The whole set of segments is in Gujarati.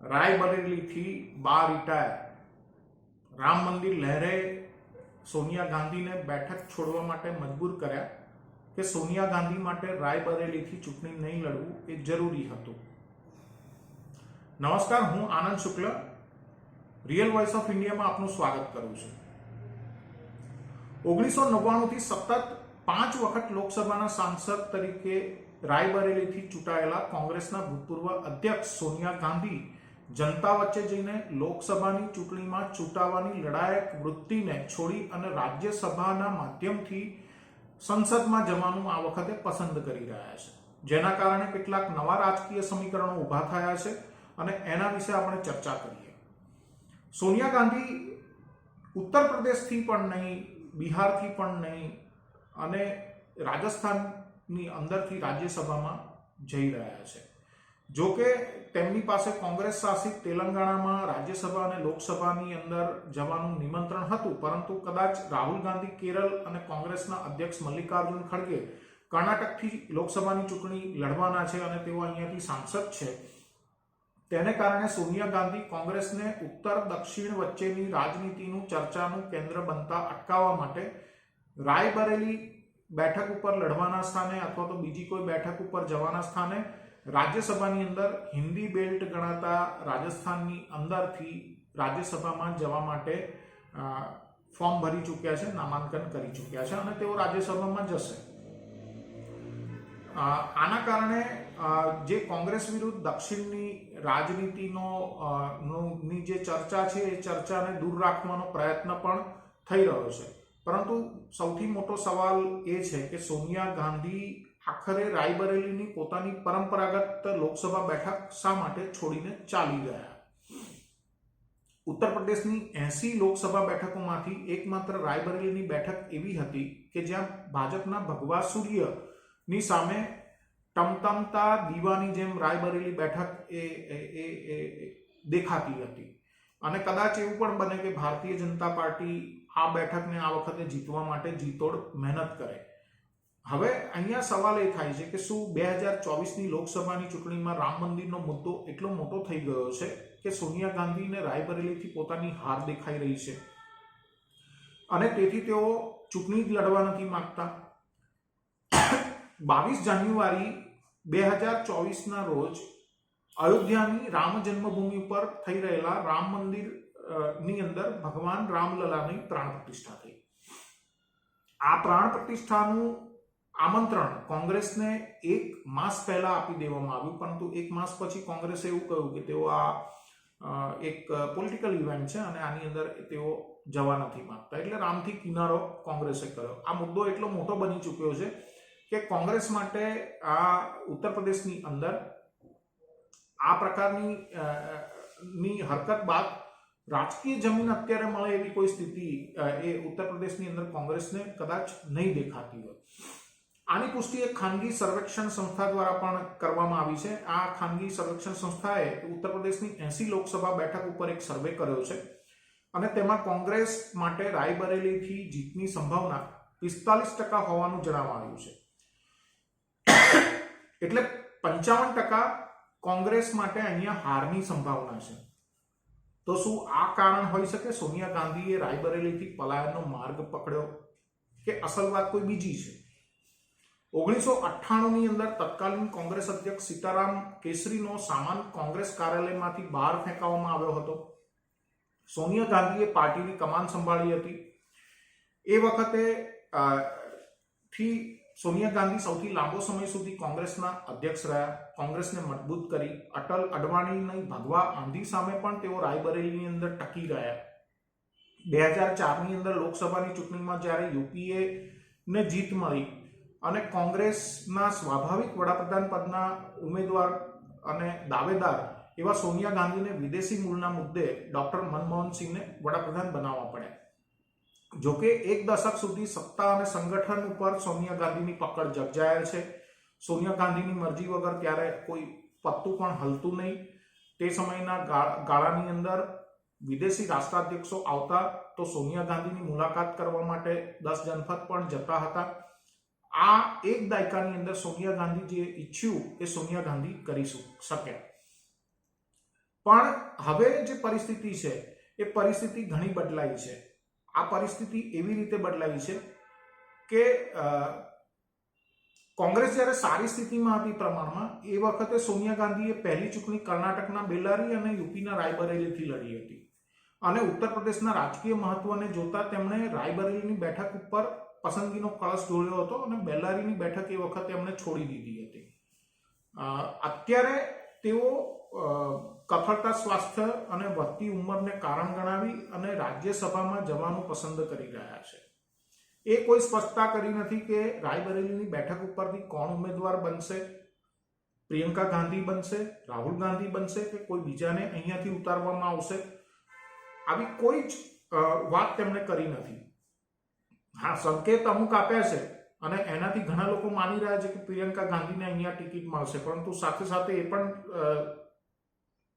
રાયબરેલીથી બાર રિટાયર રામ મંદિર લહેરે સોનિયા ગાંધીને બેઠક છોડવા માટે મજબૂર કર્યા કે સોનિયા ગાંધી માટે રાયબરેલીથી ચૂંટણી નહીં લડવું એ જરૂરી હતું નમસ્કાર હું Anand Shukla real voice of ઇન્ડિયામાં આપનું સ્વાગત કરું છું ઓગણીસો નવ્વાણુંથી સતત પાંચ વખત લોકસભાના સાંસદ તરીકે રાયબરેલીથી ચૂંટાયેલા કોંગ્રેસના ભૂતપૂર્વ અધ્યક્ષ સોનિયા ગાંધી જનતા વચ્ચે જઈને લોકસભાની ચૂંટણીમાં ચૂંટાવાની લડાયક વૃત્તિને છોડી અને રાજ્યસભાના માધ્યમથી સંસદમાં જવાનું આ વખતે પસંદ કરી રહ્યા છે. જેના કારણે કેટલાક નવા રાજકીય સમીકરણો ઊભા થયા છે અને એના વિશે આપણે ચર્ચા કરીએ. સોનિયા ગાંધી ઉત્તર પ્રદેશથી પણ નહીં, બિહારથી પણ નહીં અને રાજસ્થાનની અંદરથી રાજ્યસભામાં જઈ રહ્યા છે. જો કે તેમની પાસે કોંગ્રેસ શાસિત તેલંગાણામાં રાજ્યસભા અને લોકસભાની અંદર જવાનું નિમંત્રણ હતું, પરંતુ કદાચ રાહુલ ગાંધી કેરળ અને કોંગ્રેસના અધ્યક્ષ મલ્લિકાર્જુન ખડગે કર્ણાટકથી લોકસભાની ચૂંટણી લડવાના છે અને તેઓ અહીંયાથી સાંસદ છે. તેને કારણે સોનિયા ગાંધી કોંગ્રેસને ઉત્તર દક્ષિણ વચ્ચેની રાજનીતિનું ચર્ચાનું કેન્દ્ર બનતા અટકાવવા માટે રાયબરેલી બેઠક ઉપર લડવાના સ્થાને અથવા તો બીજી કોઈ બેઠક ઉપર જવાના સ્થાને રાજ્યસભાની અંદર હિન્દી બેલ્ટ ગણાતા રાજસ્થાનની અંદરથી રાજ્યસભામાં જવા માટે ફોર્મ ભરી ચૂક્યા છે, નામાંકન કરી ચૂક્યા છે અને તેઓ રાજ્યસભામાં જશે. આના કારણે જે કોંગ્રેસ વિરુદ્ધ દક્ષિણની રાજનીતિનો ની જે ચર્ચા છે, એ ચર્ચાને દૂર રાખવાનો પ્રયત્ન પણ થઈ રહ્યો છે. પરંતુ સૌથી મોટો સવાલ એ છે કે સોનિયા ગાંધી આખરે રાયબરેલીની પોતાની પરંપરાગત લોકસભા બેઠક શા માટે છોડીને ચાલી ગયા? ઉત્તર પ્રદેશની એસી લોકસભા બેઠકોમાંથી એકમાત્ર રાયબરેલીની બેઠક એવી હતી કે જ્યાં ભાજપના ભગવા સૂર્યની સામે ટમટમતા દીવાની જેમ રાયબરેલી બેઠક એ, એ- દેખાતી હતી. અને કદાચ એવું પણ બને કે ભારતીય જનતા પાર્ટી આ બેઠકને આ વખતે જીતવા માટે જીતોડ મહેનત કરે. હવે અહીંયા સવાલ એ થાય છે કે શું બે હજાર ચોવીસની લોકસભાની ચૂંટણીમાં રામ મંદિરનો મુદ્દો એટલો મોટો થઈ ગયો છે કે સોનિયા ગાંધીને રાયબરેલીથી પોતાની હાર દેખાઈ રહી છે? અને તેથી તેઓ ચૂંટણી જ લડવા નથી માંગતા. બાવીસ જાન્યુઆરી બે હજાર ચોવીસના રોજ અયોધ્યાની રામ જન્મભૂમિ ઉપર થઈ રહેલા રામ મંદિરની અંદર ભગવાન રામલલાની પ્રાણ પ્રતિષ્ઠા થઈ. આ પ્રાણ પ્રતિષ્ઠાનું આમંત્રણ કોંગ્રેસને એક માસ પહેલા આપી દેવામાં આવ્યું, પરંતુ એક માસ પછી કોંગ્રેસે એવું કહ્યું કે તેઓ આ એક પોલિટિકલ ઇવેન્ટ છે અને આની અંદર તેઓ જવા નથી માંગતા. એટલે રામથી કિનારો કોંગ્રેસે કર્યો. આ મુદ્દો એટલો મોટો બની ચૂક્યો છે કે કોંગ્રેસ માટે આ ઉત્તર પ્રદેશની અંદર આ પ્રકારની ની હરકત બાદ રાજકીય જમીન અત્યારે મળે એવી કોઈ સ્થિતિ એ ઉત્તર પ્રદેશની અંદર કોંગ્રેસને કદાચ નહીં દેખાતી હોય. આની પુષ્ટિ એક ખાનગી સર્વેક્ષણ સંસ્થા દ્વારા પણ કરવામાં આવી છે. આ ખાનગી સર્વેક્ષણ સંસ્થાએ ઉત્તર પ્રદેશની એસી લોકસભા બેઠક ઉપર એક સર્વે કર્યો છે અને તેમાં કોંગ્રેસ માટે રાયબરેલીથી જીતની સંભાવના પિસ્તાલીસ ટકા હોવાનું જણાવવામાં આવ્યું છે. એટલે પંચાવન ટકા કોંગ્રેસ માટે અહીંયા હારની સંભાવના છે. તો શું આ કારણ હોઈ શકે? સોનિયા ગાંધીએ રાયબરેલીથી પલાયનનો માર્ગ પકડ્યો? કે અસલ વાત કોઈ બીજી છે? ઓગણીસો અઠ્ઠાણુંની અંદર તત્કાલીન કોંગ્રેસ અધ્યક્ષ સીતારામ કેસરીનો સામાન કોંગ્રેસ કાર્યાલયમાંથી બહાર ફેંકાવવામાં આવ્યો હતો. સોનિયા ગાંધીએ પાર્ટીની કમાન સંભાળી હતી. એ વખતે થી સોનિયા ગાંધી સૌથી લાંબો સમય સુધી કોંગ્રેસના અધ્યક્ષ રહ્યા. કોંગ્રેસને મજબૂત કરી અટલ અડવાણીની ભગવા આંધી સામે પણ તેઓ રાયબરેલીની અંદર ટકી રહ્યા. બે હજાર ચારની અંદર લોકસભાની ચૂંટણીમાં જ્યારે યુપીએ ને જીત મળી અને કોંગ્રેસના સ્વાભાવિક વડાપ્રધાન પદના ઉમેદવાર અને દાવેદાર એવા સોનિયા ગાંધીને વિદેશી મૂળના મુદ્દે ડોક્ટર મનમોહન સિંહને વડાપ્રધાન બનાવવા પડ્યા. જોકે એક દશક સુધી સત્તા અને સંગઠન ઉપર સોનિયા ગાંધીની પકડ જગજાયેલ છે. સોનિયા ગાંધીની મરજી વગર ત્યારે કોઈ પત્તું પણ હલતું નહીં. તે સમયના ગાળાની અંદર વિદેશી રાષ્ટ્રાધ્યક્ષો આવતા તો સોનિયા ગાંધીની મુલાકાત કરવા માટે દસ જનપદ પણ જતા હતા. આ એક દાયકાની અંદર સોનિયા ગાંધી જે ઈચ્છ્યું એ સોનિયા ગાંધી કરી શક- શક્યા પણ હવે જે પરિસ્થિતિ છે, એ પરિસ્થિતિ ઘણી બદલાઈ છે. આ પરિસ્થિતિ એવી રીતે બદલાઈ છે કે કોંગ્રેસ જ્યારે સારી સ્થિતિમાં હતી પ્રમાણમાં, એ વખતે સોનિયા ગાંધીએ પહેલી ચૂંટણી કર્ણાટકના બેલારી અને યુપીના રાયબરેલીથી લડી હતી. અને ઉત્તર પ્રદેશના રાજકીય મહત્વને જોતા તેમણે રાયબરેલીની બેઠક ઉપર પસંદગીનો કળશ જોડ્યો હતો અને બેલારીની બેઠક એ વખતે એમણે છોડી દીધી હતી. અત્યારે તેઓ કફળતા સ્વાસ્થ્ય અને વધતી ઉંમરને કારણ ગણાવી અને રાજ્યસભામાં જવાનું પસંદ કરી રહ્યા છે. એ કોઈ સ્પષ્ટતા કરી નથી કે રાયબરેલીની બેઠક ઉપરથી કોણ ઉમેદવાર બનશે, પ્રિયંકા ગાંધી બનશે, રાહુલ ગાંધી બનશે કે કોઈ બીજાને અહીંયાથી ઉતારવામાં આવશે? આવી કોઈ જ વાત તેમણે કરી નથી. હા, સંકેત અમુક આપ્યા છે અને એનાથી ઘણા લોકો માની રહ્યા છે કે પ્રિયંકા ગાંધીને અહીંયા ટિકિટ મળશે. પરંતુ સાથે સાથે એ પણ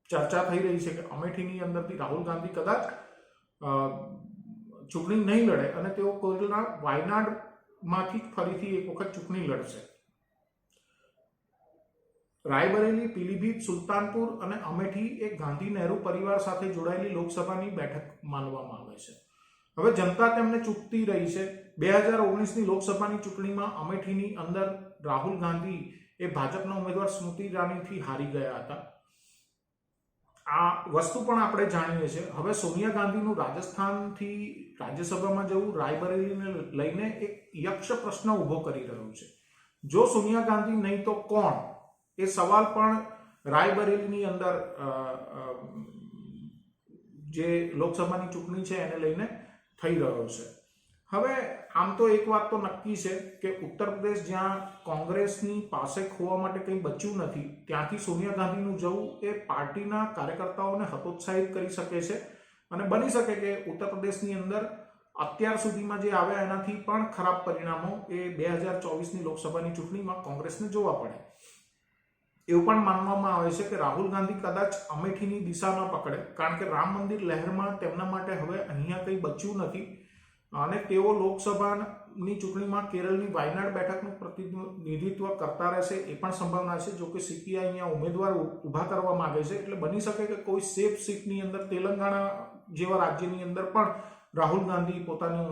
ચર્ચા થઈ રહી છે કે અમેઠીની અંદરથી રાહુલ ગાંધી કદાચ ચૂંટણી નહીં લડે અને તેઓ કોઈના વાયનાડમાંથી ફરીથી એક વખત ચૂંટણી લડશે. રાયબરેલી, પીલીભીત, સુલતાનપુર અને અમેઠી એ ગાંધી નહેરુ પરિવાર સાથે જોડાયેલી લોકસભાની બેઠક માનવામાં આવે છે. હવે જનતા તેમને ચૂકતી રહી છે. બે હજાર ઓગણીસની લોકસભાની ચૂંટણીમાં અમેઠીની અંદર રાહુલ ગાંધી એ ભાજપના ઉમેદવાર સ્મૃતિ ઈરાનીથી હારી ગયા હતા. આ વસ્તુ પણ આપણે જાણીએ છીએ. હવે સોનિયા ગાંધીનું રાજસ્થાનથી રાજ્યસભામાં જવું, રાયબરેલીને લઈને એક યક્ષ પ્રશ્ન ઊભો કરી રહ્યું છે. જો સોનિયા ગાંધી નહીં તો કોણ? એ સવાલ પણ રાયબરેલીની અંદર જે લોકસભાની ચૂંટણી છે એને લઈને થઈ રહ્યો છે. હવે આમ તો એક વાત તો નક્કી છે કે ઉત્તર પ્રદેશ જ્યાં કોંગ્રેસની પાસે ખોવા માટે કંઈ બચ્યું નથી, ત્યાંથી સોનિયા ગાંધીનું જવું એ પાર્ટીના કાર્યકર્તાઓને હતોત્સાહિત કરી શકે છે અને બની શકે કે ઉત્તર પ્રદેશની અંદર અત્યાર સુધીમાં જે આવ્યા એનાથી પણ ખરાબ પરિણામો એ બે હજાર ચોવીસની લોકસભાની ચૂંટણીમાં કોંગ્રેસને જોવા પડે. એવું પણ માનવામાં આવે છે કે રાહુલ ગાંધી કદાચ અમેઠીની દિશા ન પકડે, કારણ કે રામ મંદિર લહેરમાં તેમના માટે હવે અહીંયા બચ્યું નથી. અને તેઓ લોકસભાની ચૂંટણીમાં કેરળની વાયનાડ બેઠકનું પ્રતિનિધિત્વ કરતા રહેશે એ પણ સંભાવના છે, જો કે સીપીઆઈ અહીંયા ઉમેદવાર ઊભા કરવા માંગે છે. એટલે બની શકે કે કોઈ સેફ સીટની અંદર, તેલંગાણા જેવા રાજ્યની અંદર પણ રાહુલ ગાંધી પોતાનું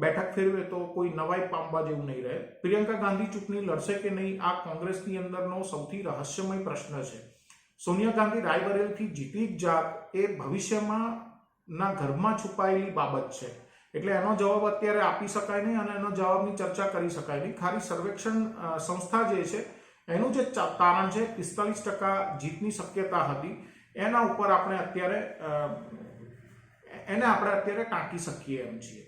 બેઠક ફેરવે તો કોઈ નવાઈ પામવા જેવું નહીં રહે. પ્રિયંકા ગાંધી ચૂંટણી લડશે કે નહીં, આ કોંગ્રેસની અંદરનો સૌથી રહસ્યમય પ્રશ્ન છે. સોનિયા ગાંધી રાયબરેલીથી જીતી જ જાત એ ભવિષ્યમાં ના, ઘરમાં છુપાયેલી બાબત છે. એટલે એનો જવાબ અત્યારે આપી શકાય નહીં અને એનો જવાબની ચર્ચા કરી શકાય નહીં. ખાલી સર્વેક્ષણ સંસ્થા જે છે, એનું જે તારણ છે. પિસ્તાલીસ ટકા જીતની શક્યતા હતી. એના ઉપર આપણે અત્યારે એને આપણે અત્યારે ટાંકી શકીએ એમ છીએ.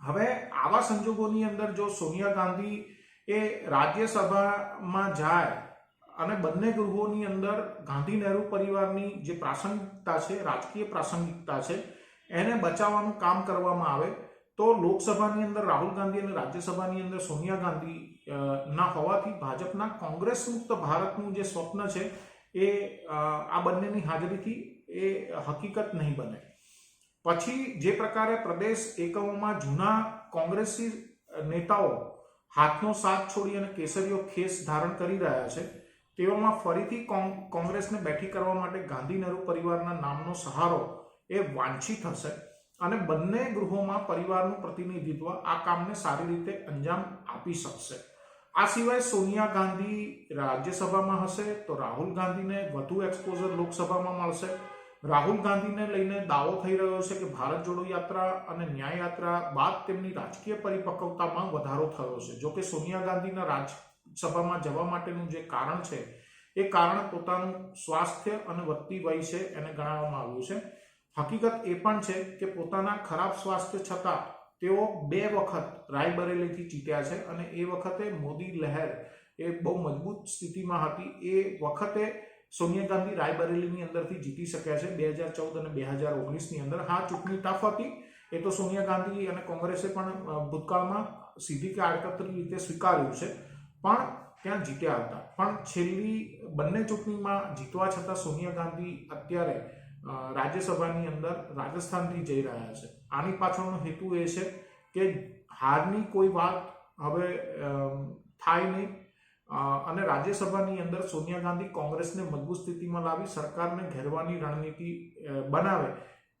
હવે આવા સંજોગોની અંદર જો સોનિયા ગાંધી એ રાજ્યસભામાં જાય અને બંને ગૃહોની અંદર ગાંધી નહેરુ પરિવારની જે પ્રાસંગિકતા છે, રાજકીય પ્રાસંગિકતા છે, એને બચાવવાનું કામ કરવામાં આવે, તો લોકસભાની અંદર રાહુલ ગાંધી અને રાજ્યસભાની અંદર સોનિયા ગાંધી ના હોવાથી ભાજપના કોંગ્રેસ મુક્ત ભારતનું જે સ્વપ્ન છે, એ આ બંનેની હાજરીથી એ હકીકત નહીં બને. પછી જે પ્રકારે પ્રદેશ એકમોમાં જૂના કોંગ્રેસી નેતાઓ હાથનો સાથ છોડી અને કેસરીઓ ખેસ ધારણ કરી રહ્યા છે તેઓમાં ફરીથી કોંગ્રેસને બેઠી કરવા માટે ગાંધી નહેરુ પરિવારના નામનો સહારો એ વાંછિત હશે અને બંને ગૃહોમાં પરિવારનું પ્રતિનિધિત્વ આ કામને સારી રીતે અંજામ આપી શકશે. આ સિવાય સોનિયા ગાંધી રાજ્યસભામાં હશે તો રાહુલ ગાંધીને વધુ એક્સપોઝર લોકસભામાં મળશે. રાહુલ ગાંધીને લઈને દાવો થઈ રહ્યો છે કે ભારત જોડો યાત્રા અને ન્યાય યાત્રા બાદ તેમની રાજકીય પરિપક્વતામાં વધારો થયો છે. જો કે સોનિયા ગાંધીના રાજ્યસભામાં જવા માટેનું જે કારણ છે, એ કારણ પોતાનું સ્વાસ્થ્ય અને વધતી વય છે એને ગણાવવામાં આવ્યું છે. હકીકત એ પણ છે કે પોતાના ખરાબ સ્વાસ્થ્ય છતાં તેઓ બે વખત રાયબરેલીથી જીત્યા છે અને એ વખતે મોદી લહેર એ બહુ મજબૂત સ્થિતિમાં હતી. એ વખતે સોનિયા ગાંધી રાયબરેલીની અંદરથી જીતી શક્યા છે બે હજાર ચૌદ અને બે હજાર ઓગણીસની અંદર. હા, ચૂંટણી ટફ હતી. એ તો સોનિયા ગાંધી અને કોંગ્રેસે પણ ભૂતકાળમાં સીધી કે આડકતરી રીતે સ્વીકાર્યું છે. પણ ત્યાં જીત્યા હતા. પણ છેલ્લી બંને ચૂંટણીમાં જીતવા છતાં સોનિયા ગાંધી અત્યારે રાજ્યસભાની અંદર રાજસ્થાનથી જઈ રહ્યા છે. આની પાછળનો હેતુ એ છે કે હારની કોઈ વાત હવે થાય નહીં. અને રાજ્યસભાની અંદર સોનિયા ગાંધી કોંગ્રેસને મજબૂત સ્થિતિમાં લાવી સરકારને ઘેરવાની રણનીતિ બનાવે.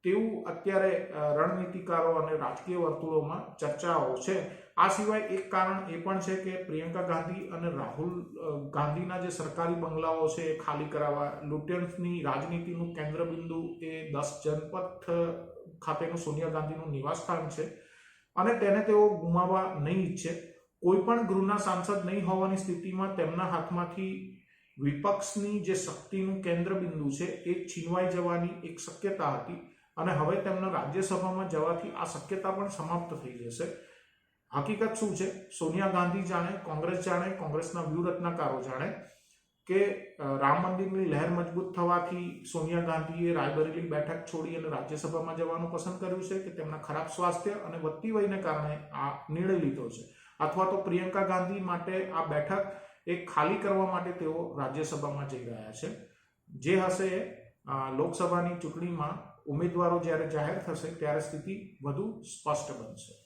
તેવું અત્યારે રણનીતિકારો અને રાજકીય વર્તુળોમાં ચર્ચાઓ છે. આ સિવાય એક કારણ એ પણ છે કે પ્રિયંકા ગાંધી અને રાહુલ ગાંધીના જે સરકારી બંગલાઓ છે એ ખાલી કરાવવા લુટેન્સની રાજનીતિનું કેન્દ્રબિંદુ એ દસ જનપથ ખાતેનું સોનિયા ગાંધીનું નિવાસસ્થાન છે અને તેને તેઓ ગુમાવવા નહીં ઈચ્છે. કોઈ પણ ગૃહના સાંસદ નહીં હોવાની સ્થિતિમાં તેમના હાથમાંથી વિપક્ષની જે શક્તિનું કેન્દ્રબિંદુ છે એ છીનવાઈ જવાની એક શક્યતા હતી. અને હવે તેમના રાજ્યસભામાં જવાથી આ શક્યતા પણ સમાપ્ત થઈ જશે. હકીકત શું છે? સોનિયા ગાંધી જાણે, કોંગ્રેસ જાણે, કોંગ્રેસના વ્યૂહરચનાકારો જાણે કે રામ મંદિરની લહેર મજબૂત થવાથી સોનિયા ગાંધીએ રાયબરેલી બેઠક છોડી અને રાજ્યસભામાં જવાનું પસંદ કર્યું છે કે તેમના ખરાબ સ્વાસ્થ્ય અને વધતી વયને કારણે આ નિર્ણય લીધો છે. અથવા તો પ્રિયંકા ગાંધી માટે આ બેઠક એક ખાલી કરવા માટે તેઓ રાજ્યસભામાં જઈ રહ્યા છે. જે હશે લોકસભાની ચૂંટણીમાં ઉમેદવારો જ્યારે જાહેર થશે ત્યારે સ્થિતિ વધુ સ્પષ્ટ બનશે.